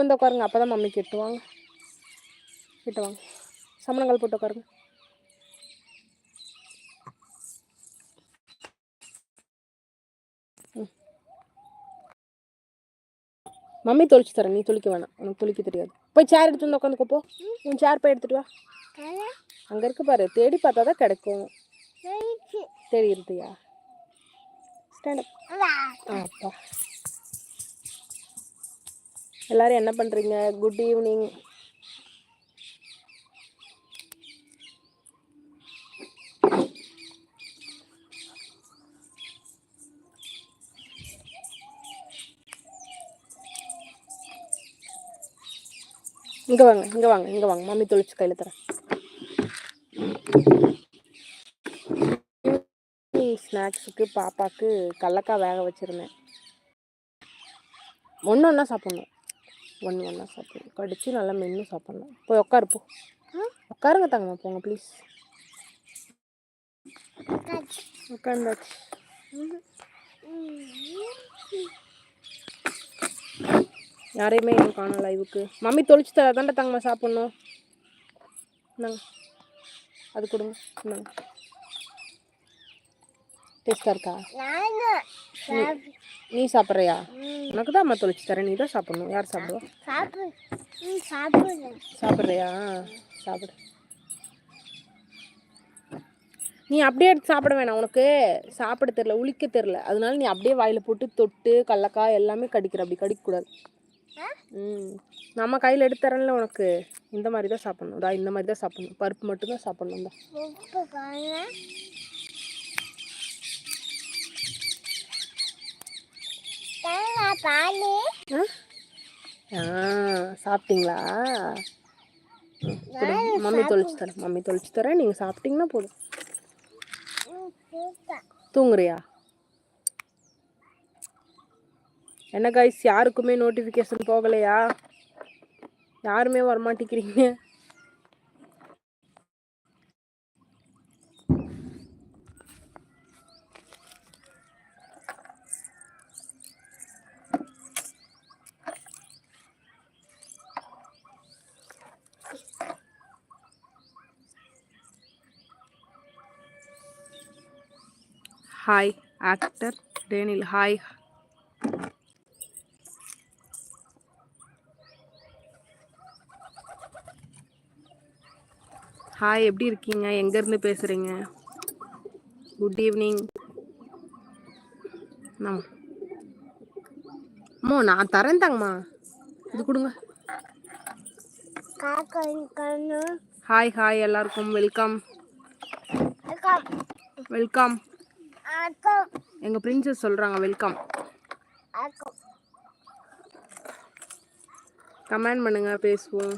வந்து உட்காருங்க அப்போ தான் மம்மி கிட்டு வாங்க கிட்ட வாங்க சமணங்கால் போட்டு உட்காருங்க. மம்மி தொளிச்சு தரேன் நீ தொளிக்க வேணாம். உனக்கு தொளிக்க தெரியாது. போய் சேர் எடுத்து வந்து உட்காந்துக்கோ போ. உன் சேர் போய் எடுத்துட்டு வா. அங்கே இருக்கு பாரு தேடி பார்த்தா தான் கிடைக்கும். தேடி இருக்கியா ஸ்டாண்ட் அப்பா. எல்லாரும் என்ன பண்ணுறீங்க குட் ஈவினிங் இங்கே வாங்க இங்கே வாங்க இங்கே வாங்க. மம்மி தொழிச்சு கையில் தரேன். ஸ்நாக்ஸுக்கு பாப்பாக்கு கடலக்காய் வேக வச்சுருந்தேன். ஒன்று ஒன்றா சாப்பிட்ணும். ஒன்று ஒன்றா சாப்பிடணும். கடிச்சு நல்லா மென்று சாப்பிட்ணும். போய் உட்காரு போ. உட்காருங்க தாங்கம்மா போங்க ப்ளீஸ் உட்காந்தாச்சு யாரையுமே இன்னும் காணோம் லைவுக்கு மம்மி தொளிச்சு தர தாண்டா தாங்கம்மா சாப்பிட்ணும். இந்தாங்க. அது கொடுங்க. இந்தாங்க. டேஸ்டாக இருக்கா? நீ சாப்பிட்றியா? உனக்கு தான் அம்மா தொளிச்சு தரேன். நீ தான் சாப்பிடணும். யார் சாப்பிடுவா? சாப்பிட்றியா? சாப்பிடு. நீ அப்படியே எடுத்து சாப்பிட வேணாம். உனக்கு சாப்பிட தெரில உளிக்க தெரில அதனால நீ அப்படியே வாயில் போட்டு தொட்டு கடலக்காய் எல்லாமே கடிக்கிற. அப்படி கடிக்கக்கூடாது. ம். நம்ம கையில் எடுத்து தரேன்ல உனக்கு. இந்த மாதிரி தான் சாப்பிடணும் இந்த மாதிரி தான் சாப்பிடணும். பருப்பு மட்டும் தான் சாப்பிடணும். இந்தா. ஆ? ஆ சாப்பிட்டீங்களா. மம்மி தொளிச்சு தரேன். மம்மி தொளிச்சு தரேன். நீங்கள் சாப்பிட்டீங்கன்னா போதும். தூங்குறியா? என்ன கைஸ் யாருக்குமே நோட்டிஃபிகேஷன் போகலையா? யாருமே வரமாட்டேங்கிறீங்க? Hi actor Daniel hi hi எப்படி இருக்கீங்க? எங்கேருந்து பேசுகிறீங்க குட் ஈவினிங் அம்மா நான் தரேன் தாங்கம்மா இது கொடுங்க. ஹாய் ஹாய் எல்லாருக்கும். வெல்கம் வெல்கம் எங்கள் பிரின்சஸ் சொல்கிறாங்க வெல்கம் கமெண்ட் பண்ணுங்க பேசுவோம்.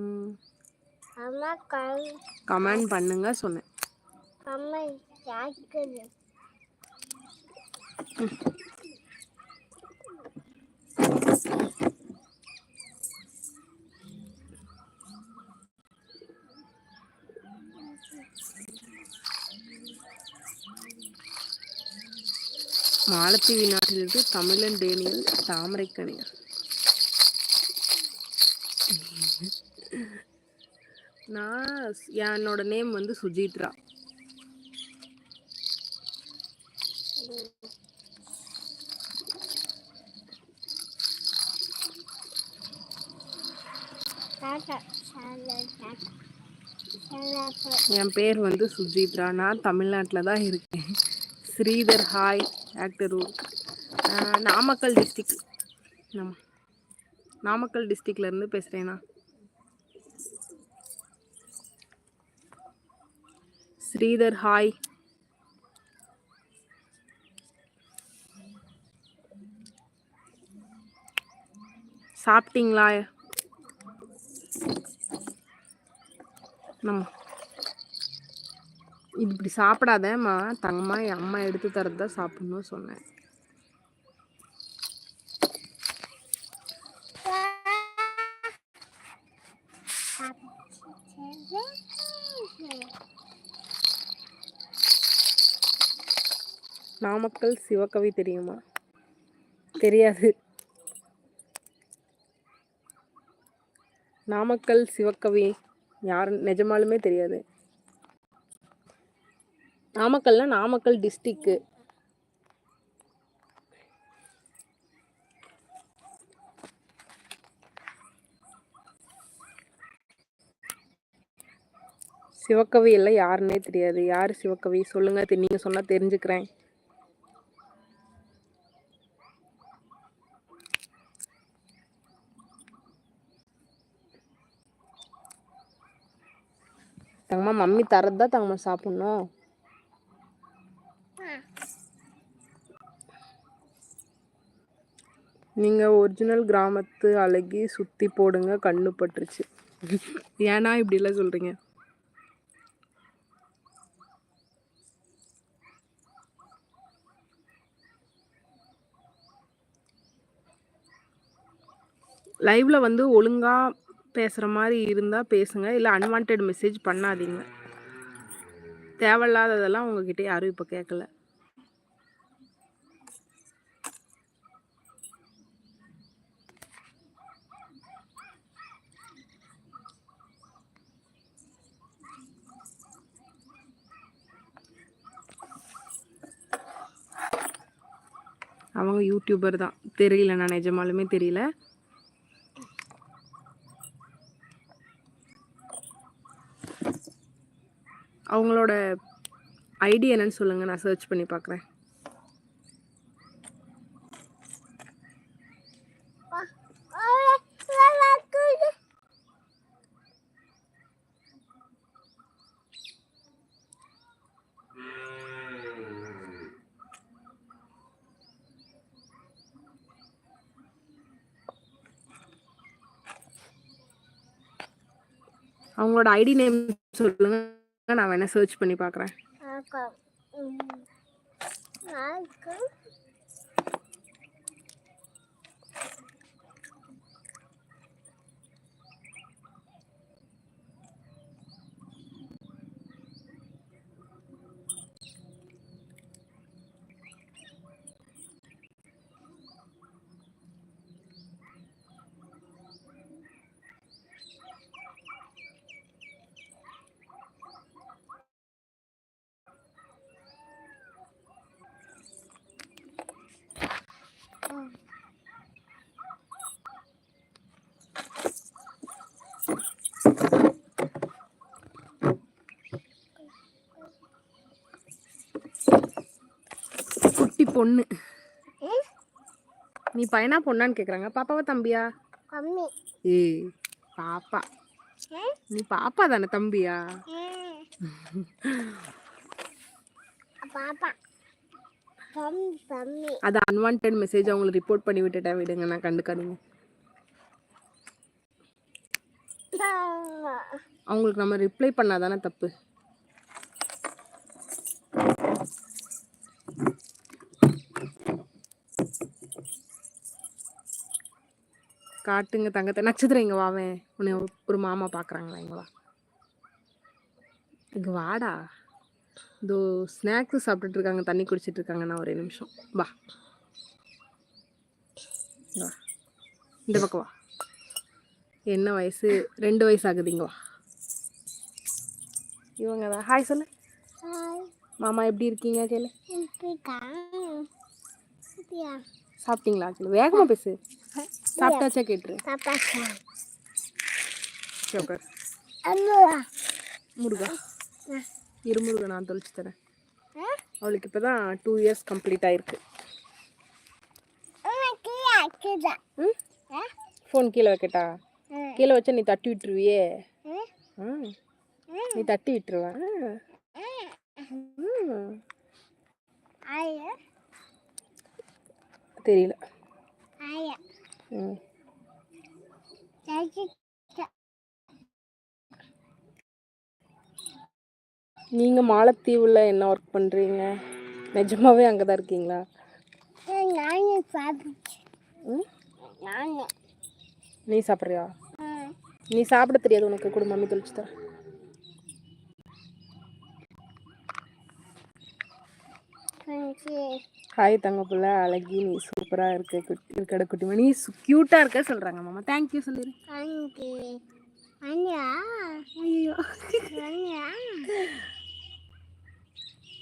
ம். கமெண்ட் பண்ணுங்க சொன்னேன். மாலத்தீவு நாட்டிலிருந்து தமிழன் டேனியல் தாமரைக்கணியர் நான் என்னோட நேம் வந்து சுஜித்ரா. என் பேர் வந்து சுஜித்ரா. நான் தமிழ்நாட்டில் தான் இருக்கேன். Sridhar hi. Actor Namakkal district நம்ம நாமக்கல் டிஸ்ட்ரிக்ட்லேருந்து பேசுகிறேண்ணா ஸ்ரீதர் ஹாய் சாப்பிட்டீங்களா நம்ம இப்படி சாப்பிடாதேம்மா. தங்கம்மா என் அம்மா எடுத்து தரது தான் சாப்பிட்ணும்னு சொன்னேன். நாமக்கல் சிவகவி தெரியுமா? தெரியாது. நாமக்கல் சிவகவி யாரு நிஜமாலுமே தெரியாது. நாமக்கல்னா நாமக்கல் டிஸ்ட்ரிக்கு சிவக்கவி எல்லாம் யாருன்னே தெரியாது. யார் சிவக்கவி? சொல்லுங்க தெ- நீங்க சொன்னா தெரிஞ்சுக்கிறேன். தங்கம்மா மம்மி தரது தான் தங்கம்மா சாப்பிட்ணும். நீங்கள் ஒரிஜினல் கிராமத்து அழகி சுற்றி போடுங்க கண்ணு பட்டுருச்சு. ஏன்னா இப்படிலாம் சொல்கிறீங்க லைவில் லைவ்ல வந்து ஒழுங்காக பேசுகிற மாதிரி இருந்தால் பேசுங்க இல்லை அன்வான்ட் மெசேஜ் பண்ணாதீங்க. தேவையில்லாததெல்லாம் உங்ககிட்ட யாரும் இப்போ கேட்கல அவங்க யூடியூபர் தான். தெரியல நான் நிஜமாலுமே தெரியல. அவங்களோட ஐடி என்னன்னு சொல்லுங்க நான் சர்ச் பண்ணி பார்க்குறேன் உங்களோட ஐடி நேம் சொல்லுங்க. நான் வேணா சர்ச் பண்ணி பார்க்குறேன் குட்டி பொண்ணு. நீ பையனா பொண்ணான்னு கேக்குறாங்க. பாப்பாவா தம்பியா? ஏய் பாப்பா. நீ பாப்பா தானே தம்பியா? அது அன்வான்ட் மெசேஜ் அவங்களை ரிப்போர்ட் பண்ணி விட்டுட்டேன். விடுங்க நான் கண்டுக்காதீங்க. அவங்களுக்கு நம்ம ரிப்ளை பண்ணாதானே தப்பு. காட்டுங்க தங்கத்தை. நட்சத்திரம் இங்கே வாவேன் உன்னை ஒரு- மாமா பார்க்குறாங்களா இங்கே வா. இங்கே வாடா. இதோ ஸ்நாக்ஸ் சாப்பிட்டுட்டு இருக்காங்க தண்ணி குடிச்சிட்டு இருக்காங்கண்ணா ஒரே நிமிஷம். வா. வா. இந்த பக்கம் வா. என்ன வயசு? ரெண்டு வயசு ஆகுது இங்க வா இவங்க தான் ஹாய் சொல்லு மாமா எப்படி இருக்கீங்க கேளு சாப்பிட்டீங்களா கேளு வேகமா பேசு. சாப்பிட்டாச்சா கேட்டுரு. அம்மா முருகா. இரு முருகா நான் தொலைச்சு தரேன். அவளுக்கு இப்பதான் டூ இயர்ஸ் கம்ப்ளீட் ஆயிருக்கு. ஃபோன் கீழே வைக்கட்டா? கீழே வச்சா நீ தட்டி விட்டுருவியே. நீ தட்டி விட்டுருவ. தெரியல. நீங்கள் மாலத்தீவில் என்ன ஒர்க் பண்ணுறீங்க நிஜமாவே அங்கே தான் இருக்கீங்களா நானும் நீ சாப்பிட்றியா? நீ சாப்பிட தெரியாது உனக்கு. கூட மம்மி தொலைச்சு தரேன். ஹாய் தங்க புள்ள அழகி நீ சூப்பராக இருக்க. குட்டி இருக்கட குட்டிமா நீ க்யூட்டாக இருக்க சொல்கிறாங்க மாமா. தேங்க்யூ சொல்லிடு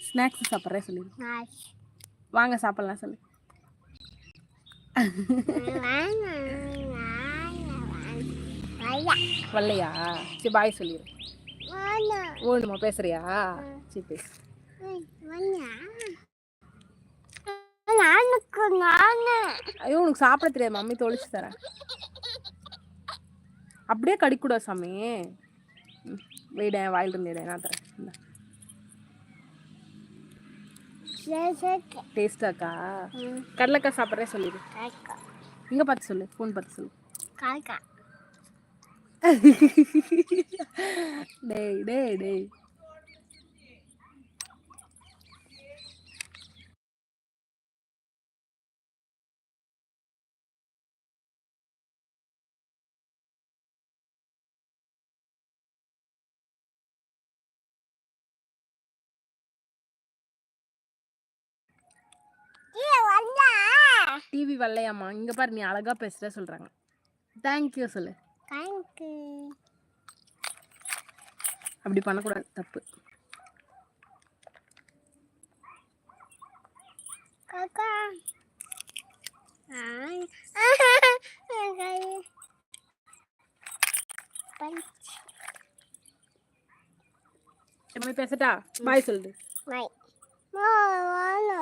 ஸ்நாக்ஸ் சாப்பிட்றேன் சொல்லி. நாய் வாங்க சாப்பிட்லாம் சொல்லு. வரலையா? சரி பாய் சொல்லிடு ஓடுமா பேசுறியா? சரி பேசு. ஐயோ உனக்கு சாப்பிட தெரியாது மம்மி தொலைச்சு தரேன். அப்படியே கடிக்கூடாது சாமி. வைடேன் வாயில் இருந்து நான் தரேன். டேஸ்டாக்கா கடலைக்காய் சாப்பிட்றேன் சொல்லிடு இங்கே பார்த்து சொல்லு ஃபோன் பார்த்து சொல்லு. காக்கா டேய் டேய் டேய். டிவி வரலையாம்மா இங்கே பாரு நீ அழகா பேசுகிற சொல்கிறாங்க தேங்க்யூ சொல்லு. கணக்கு. அப்படி பண்ணக்கூடாது தப்பு. காக்கா. மம்மி பேசட்டா? பாய் மா வானா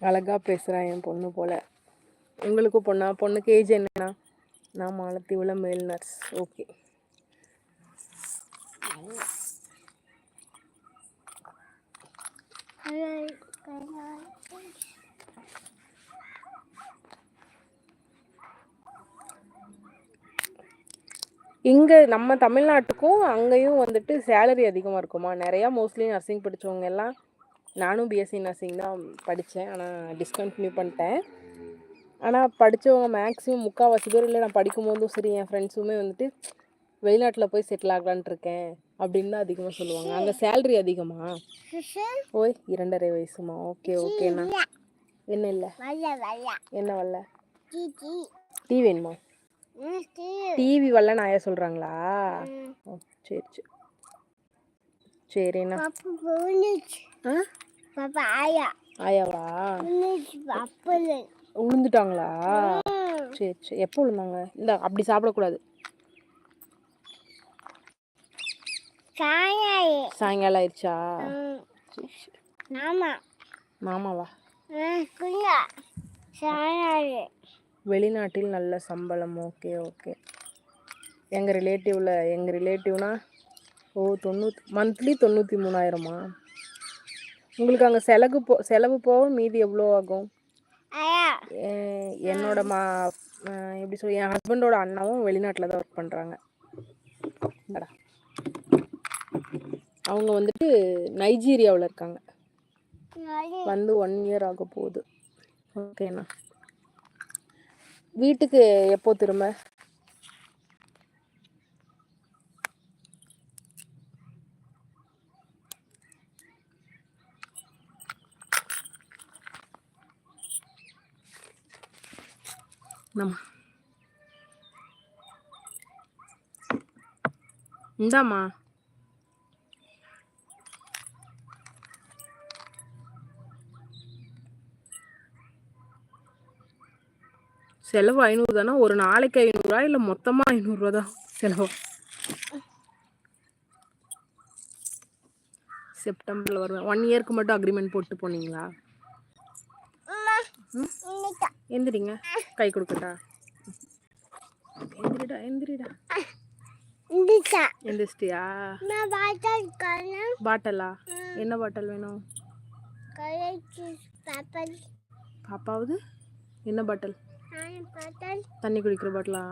அழகா பேசுகிறான் என் பொண்ணு போல. உங்களுக்கும் பொண்ணா? பொண்ணுக்கு ஏஜ் என்னண்ணா? நான் மாலத்தி உள்ள மேல் நர்ஸ் ஓகே இங்கே நம்ம தமிழ்நாட்டுக்கும் அங்கேயும் வந்துட்டு சேலரி அதிகமாக இருக்குமா? நிறையா மோஸ்ட்லி நர்சிங் படித்தவங்க எல்லாம் நானும் பிஎஸ்சி நர்சிங் தான் படித்தேன் ஆனால் டிஸ்கண்டினியூ பண்ணிட்டேன். ஆனால் படித்தவங்க மேக்ஸிமம் முக்கால்வாசி பேர் இல்லை நான் படிக்கும்போதும் சரி என் ஃப்ரெண்ட்ஸுமே வந்துட்டு வெளிநாட்டில் போய் செட்டில் ஆகலான்ட்டு இருக்கேன் அப்படின்னு தான் அதிகமாக சொல்லுவாங்க. அங்கே சேலரி அதிகமா? ஓய் இரண்டரை வயசுமா? ஓகே ஓகேண்ணா என்ன இல்லை? என்ன வரல? டி டி டீ வேணுமா டிவி வரல ஆயா சொல்கிறாங்களா ஓ சரி சரி. சரிண்ணா ஆயாவா? விழுந்துட்டாங்களா சரி சரி. எப்போ விழுந்தாங்க இந்த அப்படி சாப்பிடக்கூடாது. சாயங்காலம். ஆயிடுச்சா? ம். சரி சரி. நாமா மாமாவா வெளிநாட்டில் நல்ல சம்பளம். Okay okay. எங்கள் ரிலேட்டிவில் எங்கள் ரிலேட்டிவ்னா ஓ தொண்ணூற்றி மந்த்லி தொண்ணூற்றி மூணாயிரமா? உங்களுக்கு அங்கே செலவு போ செலவு போக மீதி எவ்வளோ ஆகும்? என்னோட மா எப்படி சொல்லி என் ஹஸ்பண்டோட அண்ணாவும் வெளிநாட்டில் தான் ஒர்க் பண்ணுறாங்க அவங்க வந்துட்டு நைஜீரியாவில் இருக்காங்க. வந்து ஒன் இயர் ஆக போகுது. ஓகேண்ணா வீட்டுக்கு எப்போ திரும்ப? நம்ம இந்தாம்மா. செலவு ஐநூறு தானே ஒரு நாளைக்கு ஐநூறுரூவா இல்லை மொத்தமாக ஐநூறுரூவா தான் செலவு? செப்டம்பரில் வருவேன். ஒன் இயர்க்கு மட்டும் அக்ரிமெண்ட் போட்டு போனீங்களா? எந்திரிங்க. கை கொடுக்கட்டா. எந்திரிடா எந்திரிடா. எந்திரிச்சிட்டியா? பாட்டலா? என்ன பாட்டல் வேணும்? பாப்பாவது? என்ன பாட்டல்? தண்ணி குடிக்கிற பாட்டலா?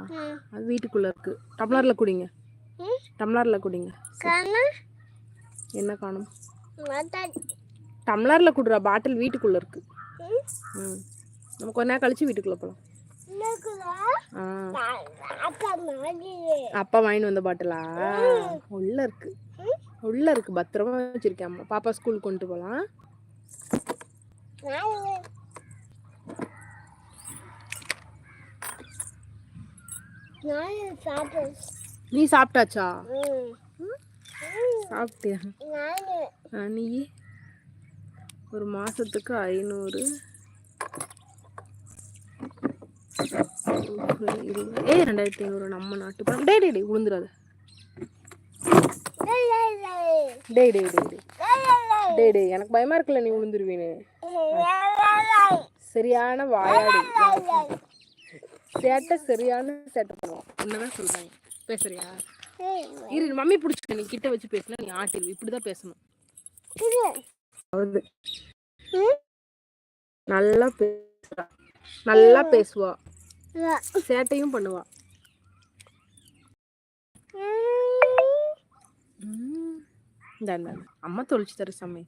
அது வீட்டுக்குள்ளே இருக்குது டம்ளரில் குடிங்க. டம்ளரில் குடிங்க. என்ன காணும்? டம்ளரில் குடுற பாட்டில் வீட்டுக்குள்ளே இருக்குது ம். நம்ம கொஞ்ச நேரம் கழிச்சு வீட்டுக்குள்ளே போகலாம் அப்பா வாங்கிட்டு வந்த பாட்டிலா? உள்ள இருக்கு. உள்ள இருக்கு. பத்திரமா வச்சிருக்கேன் அம்மா பாப்பா ஸ்கூலுக்கு கொண்டு சாப்பிட்டேன் நீ சாப்பிட்டாச்சா? சாப்பிட்டியா? நீ? ஒரு மாசத்துக்கு ஐநூறு. ஏ ரெண்டாயிரத்தி ஐநூறு நம்ம நாட்டு பணம் டே டே டே உளுந்துடாத டே டே டே டே டே டே எனக்கு பயமா இருக்குல்ல நீ உளுந்துருவீன்னு? சரியான வாயாடி. சேட்டை சரியான சேட்டை பண்ணுவோம் உன்னதான் சொல்றாங்க. பேசுறியா? இரு மம்மி பிடிச்சிக்க. நீ கிட்ட வச்சு பேசினா நீ ஆட்டிடுவ இப்படிதான் பேசணும். அவது நல்லா பேசுவா நல்லா பேசுவா. சேட்டையும் பண்ணுவா. அம்மா தொளிச்சு தர சமை.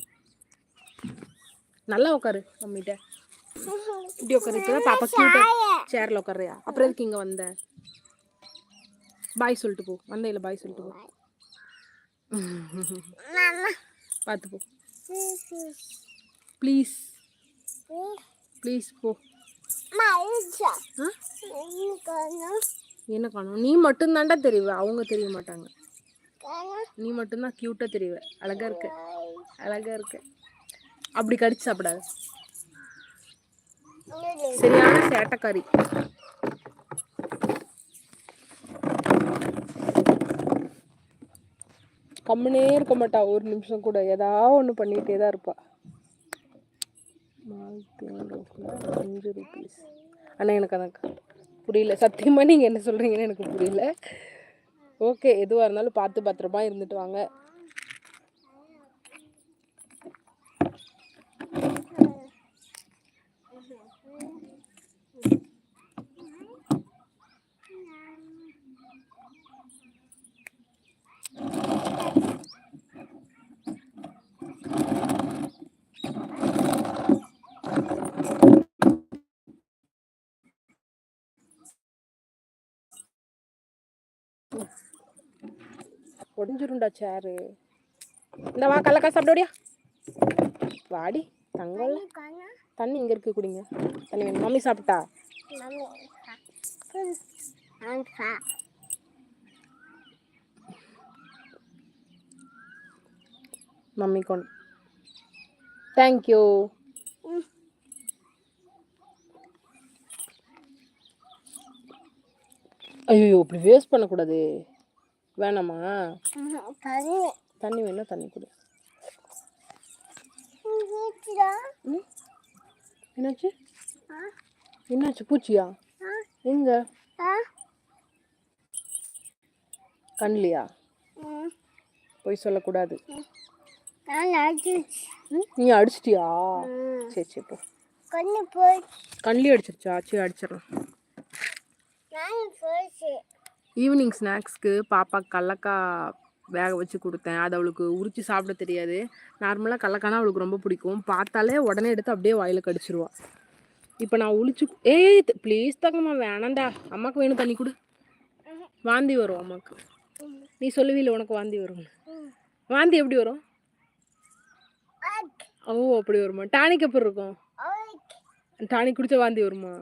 நல்லா உட்காரு மம்மிட்ட இப்படி உட்காரு இப்பதான் பாப்பா கியூட்டா சேர்ல உட்காரியா அப்புறம் எதுக்கு இங்க வந்த? பாய் சொல்லிட்டு போ. வந்த இல்ல பாய் சொல்லிட்டு போ. பார்த்து போ. ப்ளீஸ் ப்ளீஸ் போ. என்ன காணும் நீ மட்டும் தாண்டா தெரியுவ அவங்க தெரிய மாட்டாங்க. நீ மட்டும்தான் கியூட்டா தெரியுவ அழகா இருக்க. அழகா இருக்க. அப்படி கடிச்சு சாப்பிடாத. சரியான சேட்டைக்காரி. கம்முனே இருக்க மாட்டா. ஒரு நிமிஷம் கூட. ஏதாவது ஒன்று பண்ணிகிட்டே தான் இருப்பா. அஞ்சு ருபீஸ் அண்ணா எனக்கு அதான் புரியல. சத்தியமாக நீங்கள் என்ன சொல்கிறீங்கன்னு எனக்கு புரியல. ஓகே எதுவாக இருந்தாலும் பார்த்து பத்திரமா இருந்துட்டு வாங்க. ஒடிஞ்சிருண்டா சேரு இந்த வா கல்லக்கா சாப்பிடுடியா வாடி தங்கல்ல தண்ணி இங்கே இருக்கு குடிங்க. தண்ணி வேணும். மம்மி சாப்பிட்டா? மம்மி கொண்டு தேங்க்யூ ஐயோ இப்படி வேஸ்ட் பண்ணக்கூடாது. வேணாமா? தண்ணி வேணா தண்ணி கொடு. என்னாச்சு? என்னாச்சு? பூச்சியா? எங்க? கண்லையா போய் சொல்லக்கூடாது. நீ அடிச்சிட்டியா? சரி சரி போ. கொண்டு போய் கண்லேயே அடிச்சிருச்சா? சரி அடிச்சிடலாம். ஈவினிங் ஸ்நாக்ஸ்க்கு பாப்பா கடலக்காய் வேக வச்சு கொடுத்தேன். அது அவளுக்கு உரிச்சு சாப்பிட தெரியாது. நார்மலாக கடலக்கானா அவளுக்கு ரொம்ப பிடிக்கும். பார்த்தாலே உடனே எடுத்து அப்படியே வாயில் கடிச்சிருவா. இப்போ நான் உளிச்சு ஏய் ப்ளீஸ் தங்கம்மா வேணாண்டா அம்மாக்கு வேணும் தண்ணி கொடு. வாந்தி வரும் அம்மாக்கு. நீ சொல்லுவீல உனக்கு வாந்தி வரும். வாந்தி எப்படி வரும்? ஓ அப்படி வருமா? டானிக் எப்படி இருக்கும்? டானிக் குடிச்சா வாந்தி வருமா?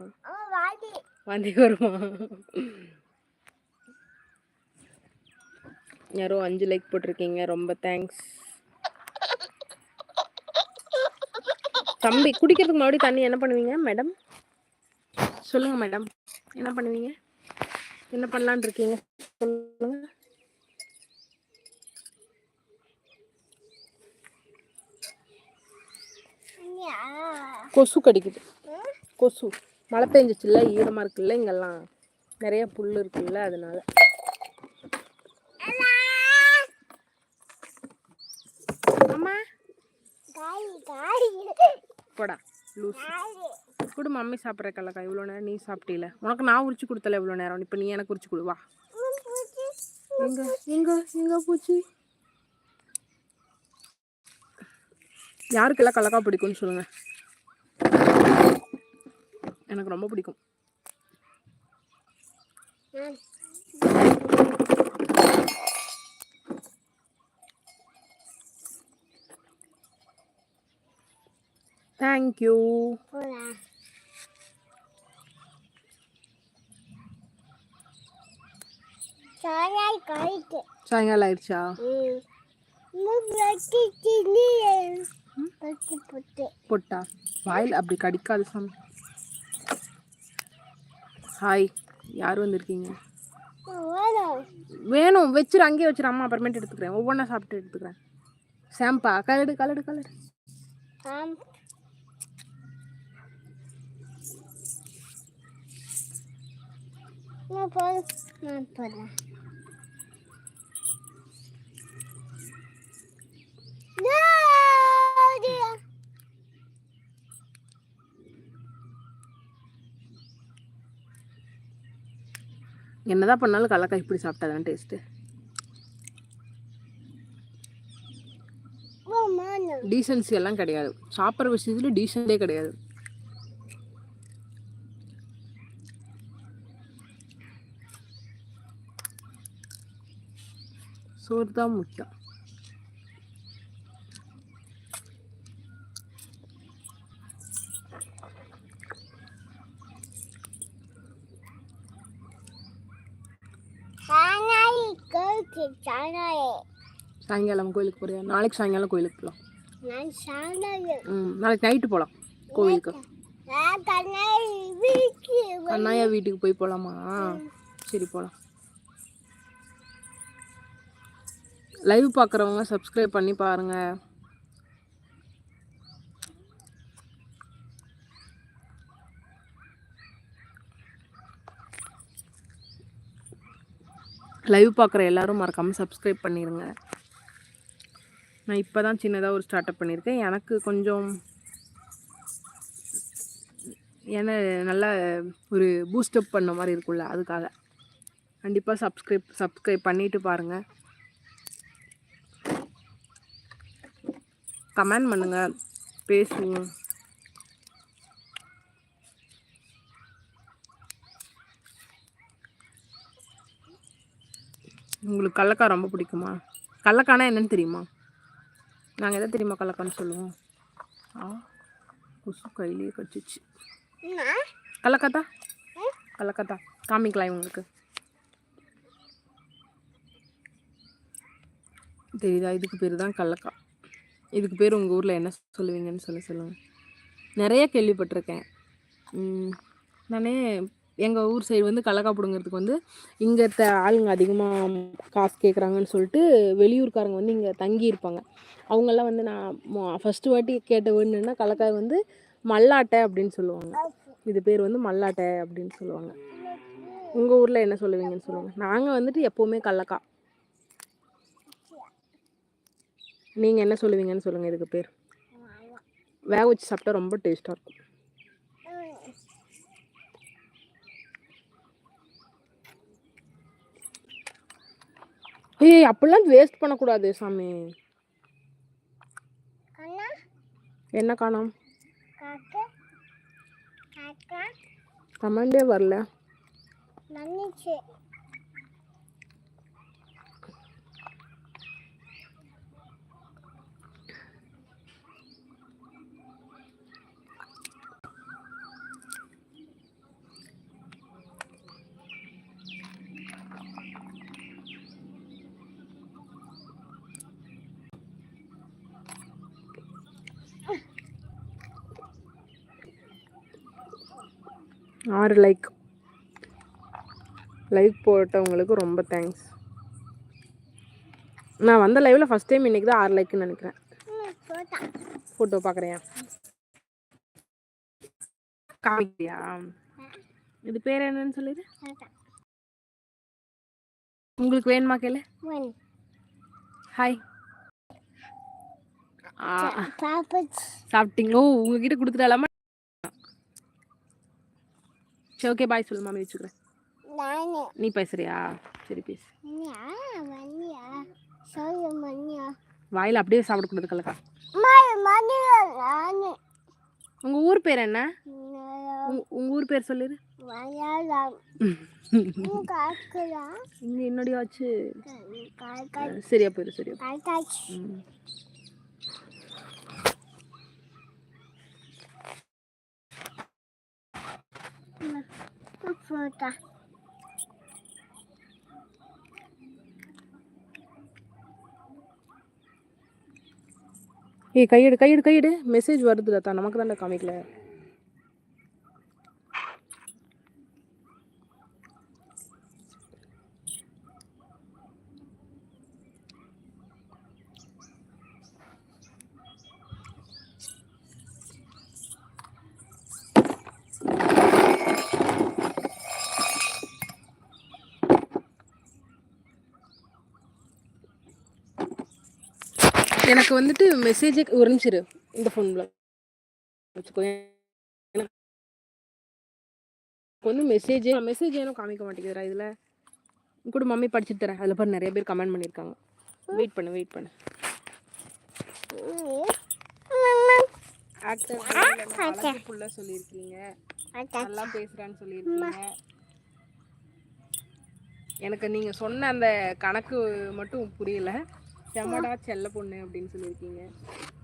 வாந்தி. வருமா? யாரோ அஞ்சு லைக் போட்டிருக்கீங்க. ரொம்ப தேங்க்ஸ் தம்பி குடிக்கிறதுக்கு முன்னாடி தண்ணி என்ன பண்ணுவீங்க மேடம் சொல்லுங்க மேடம் என்ன பண்ணுவீங்க? என்ன பண்ணலான்னு இருக்கீங்க? சொல்லுங்க. கொசு கடிக்குது. கொசு. மழை பெஞ்சிச்சுல்ல ஈரமாக இருக்குல்ல இங்கெல்லாம். நிறைய புல் இருக்குல்ல அதனால. போடா லூஸ் கொடு மம்மி சாப்பிட்ற கல்லக்கா இவ்வளோ நேரம் நீ சாப்பிட்டீல. உனக்கு நான் உரிச்சு கொடுத்தல இவ்வளோ நேரம். இப்போ நீ எனக்கு உரிச்சு கொடு வா. எங்க எங்க எங்க பூச்சி? யாருக்கெல்லாம் கல்லக்கா பிடிக்கும்னு சொல்லுங்க. எனக்கு ரொம்ப பிடிக்கும். தேங்க்யூ சாயங்காலம் ஆயிடுச்சா? பட்டு. வாயில் அப்படி கடிக்காது சாமி. ஹாய் யார் வந்திருக்கீங்க? வேணும் வச்சிரு அங்கேயே வச்சிரு அம்மா அப்புறமேட்டு எடுத்துக்கிறேன். ஒவ்வொன்றா சாப்பிட்டு எடுத்துக்கிறேன். சாம்பா கலடு கலடு கலடு. ஆம். நான் போதும் நான் என்னதான் பண்ணாலும் கடலக்காய் இப்படி சாப்பிட்டாதான் டேஸ்ட்டு டீசன்சி எல்லாம் கிடையாது. சாப்பிட்ற விஷயத்துல டீசன்டே கிடையாது. சோறு தான் முக்கியம். சாயங்காலம் கோயிலுக்கு போறியா? நாளைக்கு சாயங்காலம் கோயிலுக்கு போகலாம் ம் நாளைக்கு நைட்டு போகலாம் கோவிலுக்கு. கண்ணாய் அண்ணாயா வீட்டுக்கு போய். போகலாமா சரி போகலாம் லைவ் பார்க்குறவங்க சப்ஸ்கிரைப் பண்ணி பாருங்க. லைவ் பார்க்குற எல்லாரும் மறக்காமல் சப்ஸ்கிரைப் பண்ணிடுங்க நான் இப்போ தான் சின்னதாக ஒரு ஸ்டார்ட் அப் பண்ணியிருக்கேன். எனக்கு கொஞ்சம் ஏன்னா நல்லா ஒரு பூஸ்டப் பண்ண மாதிரி இருக்கும்ல அதுக்காக. கண்டிப்பாக சப்ஸ்கிரைப் சப்ஸ்கிரைப் பண்ணிவிட்டு பாருங்கள் கமெண்ட் பண்ணுங்கள் பேசுவோம். உங்களுக்கு கடலக்காய் ரொம்ப பிடிக்குமா? கடலக்கானா என்னன்னு தெரியுமா? நாங்கள் எதை தெரியுமா கடலக்கான்னு சொல்லுவோம்? ஆ. கொசு கையிலேயே கடிச்சிச்சு. கள்ளக்கத்தா கள்ளக்கத்தா காமிக்கலாம் இவங்களுக்கு. தெரியுதா? இதுக்கு பேர் தான் கள்ளக்கா இதுக்கு பேர் உங்கள் ஊரில் என்ன சொல்லுவீங்கன்னு சொல்லி சொல்லுங்கள் நிறைய கேள்விப்பட்டிருக்கேன். நானே எங்கள் ஊர் சைடு வந்து கடலக்கா பிடுங்கிறதுக்கு வந்து இங்கே இருக்க ஆளுங்க அதிகமாக காசு கேட்குறாங்கன்னு சொல்லிட்டு வெளியூர்காரங்க வந்து இங்கே தங்கி இருப்பாங்க அவங்கெல்லாம் வந்து நான் ஃபஸ்ட்டு வாட்டி கேட்ட வேணுன்னா கடலக்காய் வந்து மல்லாட்டை அப்படின்னு சொல்லுவாங்க. இது பேர் வந்து மல்லாட்டை அப்படின்னு சொல்லுவாங்க. உங்கள் ஊரில் என்ன சொல்லுவீங்கன்னு சொல்லுவாங்க நாங்கள் வந்துட்டு எப்போவுமே கடலக்கா நீங்கள் என்ன சொல்லுவீங்கன்னு சொல்லுங்கள் இதுக்கு பேர். வேக வச்சு சாப்பிட்டா ரொம்ப டேஸ்ட்டாக இருக்கும். ஏய் அப்படிலாம் வேஸ்ட் பண்ணக்கூடாது சாமி. என்ன காணோம் காக்கா? காக்கா? கமெண்டே வரல. ஆறு லைக் லைக் போட்டவங்களுக்கு ரொம்ப தேங்க்ஸ் நான் வந்த லைவில் ஃபஸ்ட் டைம் இன்றைக்கி தான் ஆறு லைக்குன்னு நினைக்கிறேன். ஃபோட்டோ பார்க்குறியா காமிக்கிறியா? இது பேர் என்னன்னு சொல்லிடு. உங்களுக்கு வேணுமா கேளு. ஹாய் சாப்பிட்டீங்களோ? உங்ககிட்ட கொடுத்துட்டாலாமா? சரி ஓகே பாய் சொல்லு மாமி வச்சுக்கிறேன். நீ பேசுறியா? சரி பேசு. வாயில் அப்படியே சாப்பிடக்கூடாது கலக்கா. உங்கள் ஊர் பேர் என்ன? உங்க ஊர் பேர் சொல்லிடு என்னடி ஆச்சு? சரியா போயிரு சரியா fruta. ஏய் கையெடு கையெடு கையெடு. மெசேஜ் வருதுல தான் நமக்கு தான்டா காமிக்கல. எனக்கு வந்துட்டு மெசேஜே ஒரு நிமிஷம் இந்த ஃபோனில் வச்சுக்கோ எனக்கு வந்து மெசேஜே மெசேஜ் ஏனும் காமிக்க மாட்டேங்குதுடா இதில். கூட மம்மி படிச்சுட்டு தரேன். அதில் பாரு நிறைய பேர் கமெண்ட் பண்ணியிருக்காங்க. வெயிட் பண்ணு வெயிட் பண்ணு. ஆக்டர் சொல்லியிருக்கீங்க. நல்லா பேசுறான்னு சொல்லியிருக்கீங்க. எனக்கு நீங்க சொன்ன அந்த கணக்கு மட்டும் புரியல. செமடா செல்ல பொண்ணு அப்படின்னு சொல்லியிருக்கீங்க.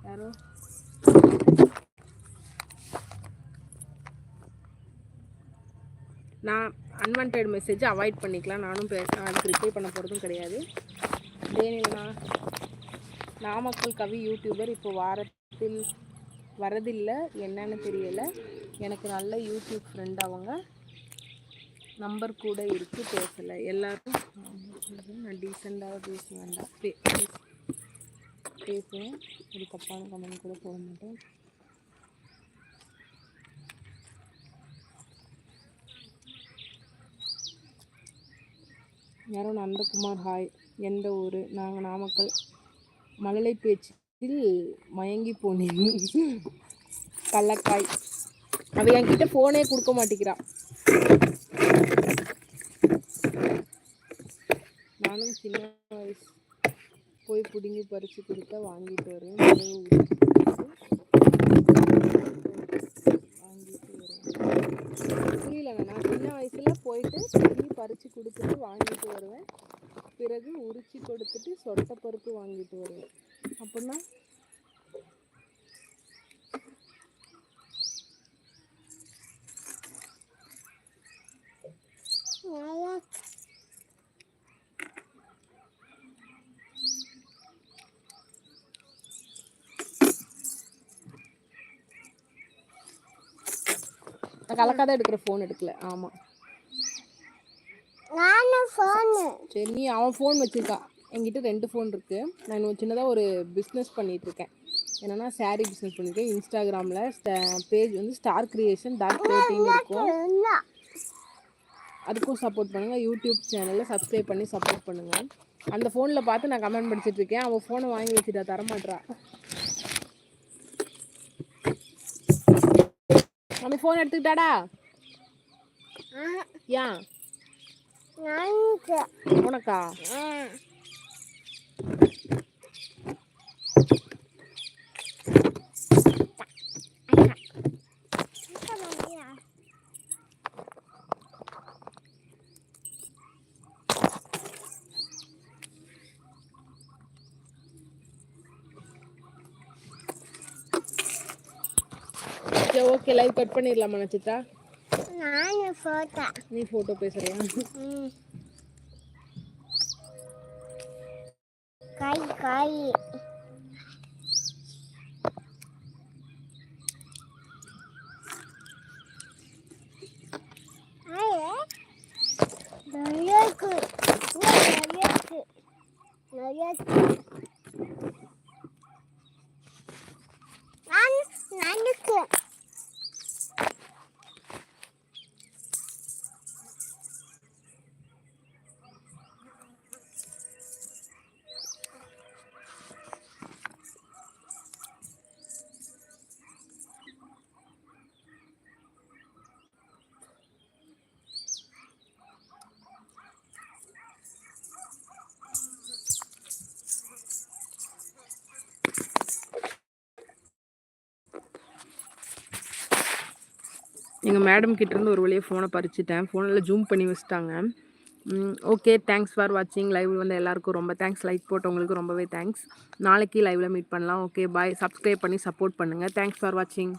யாரும் நான் அன்வான்ட் மெசேஜ் அவாய்ட் பண்ணிக்கலாம். நானும் பே அதுக்கு ரிப்ளை பண்ண போகிறதும் கிடையாது. தேனிலனா நாமக்கல் கவி யூடியூபர் இப்போ வாரத்தில் வரதில்லை. என்னன்னு தெரியலை. எனக்கு நல்ல யூடியூப் ஃப்ரெண்ட் அவங்க. நம்பர் கூட இருக்குது பேசலை. எல்லாரும் நான் டீசெண்டாக பேசுவேன்டா பே பேசுவேன். ஒரு தப்பான கமெண்ட் கூட போட மாட்டேன். யாரோ நந்தகுமார் ஹாய். எந்த ஊர்? நாங்கள் நாமக்கல். மழலை பேச்சில் மயங்கி போனேன். கள்ளக்காய். அவள் என்கிட்ட ஃபோனே கொடுக்க மாட்டேங்கிறான் நானும் சின்ன வயசு போய் பிடுங்கி பறித்து கொடுத்தா வாங்கிட்டு வருவேன். வாங்கிட்டு வருவேன். புரியல நான் சின்ன வயசில் போயிட்டு பிடுங்கி பறித்து கொடுத்துட்டு வாங்கிட்டு வருவேன். பிறகு உரிச்சு கொடுத்துட்டு சொட்டை பருப்பு வாங்கிட்டு வருவேன். அப்படின்னா நான் கலக்காத எடுக்கிற ஃபோன் எடுக்கல. ஆமாம் சரி நீ அவன் ஃபோன் வச்சிருக்கான் என்கிட்ட ரெண்டு ஃபோன் இருக்கு. நான் இன்னும் சின்னதாக ஒரு பிஸ்னஸ் பண்ணிட்டு இருக்கேன். என்னன்னா saree பிஸ்னஸ் பண்ணியிருக்கேன் இன்ஸ்டாகிராமில் பேஜ் வந்து ஸ்டார் கிரியேஷன் டாட் தேர்ட்டின் இருக்கும். அதுக்கும் சப்போர்ட் பண்ணுங்க. யூடியூப் சேனலில் சப்ஸ்கிரைப் பண்ணி சப்போர்ட் பண்ணுங்க. அந்த ஃபோனில் பார்த்து நான் கமெண்ட் படிச்சிட்டு இருக்கேன். அவன் ஃபோனை வாங்கி வச்சுட்டா தரமாட்றா மம்மி ஃபோன் எடுத்துக்கிட்டாடா? ஏன் உனக்கா சரி ஓகே லைவ் கட் பண்ணிடலாமா நச்சித்ரா நானும் ஃபோட்டோ நீ ஃபோட்டோ பேசுறியா? ம். கை கை நிறைய இருக்கு நிறைய இருக்கு நிறைய இருக்கு நான் நானுக்கு எங்கள் மேடம் கிட்டேருந்து ஒரு வழியாக ஃபோனை பறிச்சிட்டேன். ஃபோனில் ஜூம் பண்ணி வச்சுட்டாங்க. ஓகே தேங்க்ஸ் ஃபார் வாட்சிங் லைவ் வந்து எல்லாருக்கும் ரொம்ப தேங்க்ஸ் லைக் போட்டவங்களுக்கு ரொம்பவே தேங்க்ஸ் நாளைக்கு லைவில் மீட் பண்ணலாம். ஓகே பாய் சப்ஸ்கிரைப் பண்ணி சப்போர்ட் பண்ணுங்கள் தேங்க்ஸ் ஃபார் வாட்சிங்